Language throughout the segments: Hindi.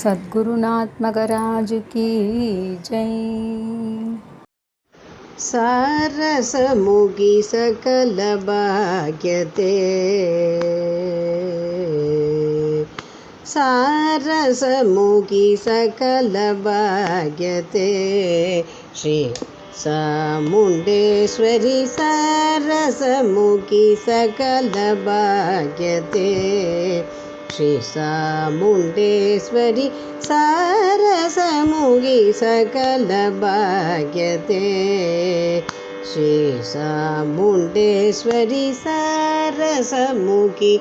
సద్గురునాత్మకరాజుకి జై సారసముగి సకల భాగ్యతే సారసముగి సకల భాగ్యతే శ్రీ சாமுண்டேஸ்வரி சரசமுகி சகல பாகியதே श्री सा मुण्डेश्वरी सारसमुगि सकलभाग्यते श्री सा मुण्डेश्वरी सारसमुगि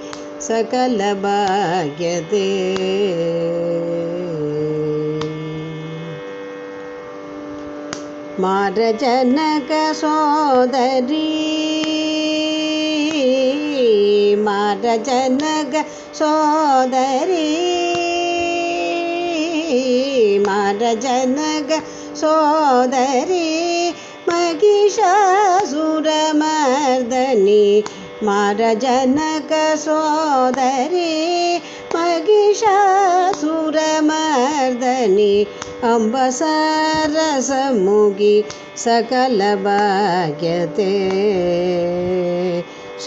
सकलभाग्यते मारजनकसोदरी जनग सोदरी मार जनग सोदरी मर्दनी मार जनक सोदरी मर्दनी अम्ब सरसमुगी सकल भाग्यते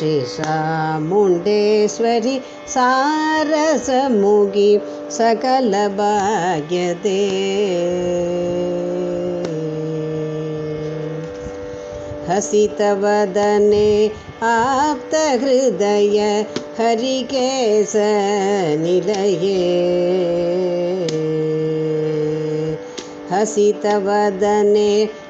ीशामुण्डेश्वरि सारसमुगी सकलभाग्यदे हसितवदने आप्तहृदय हरिकेशनिलये हसितवदने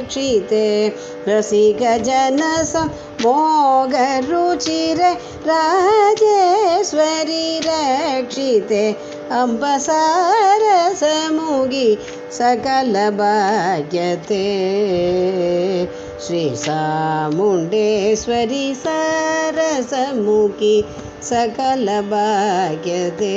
रक्षिते सकल भाग्यते रक्षिते अम्बसारसमुगि सकलभाग्यते श्रीसामुण्डेश्वरि सकल भाग्यते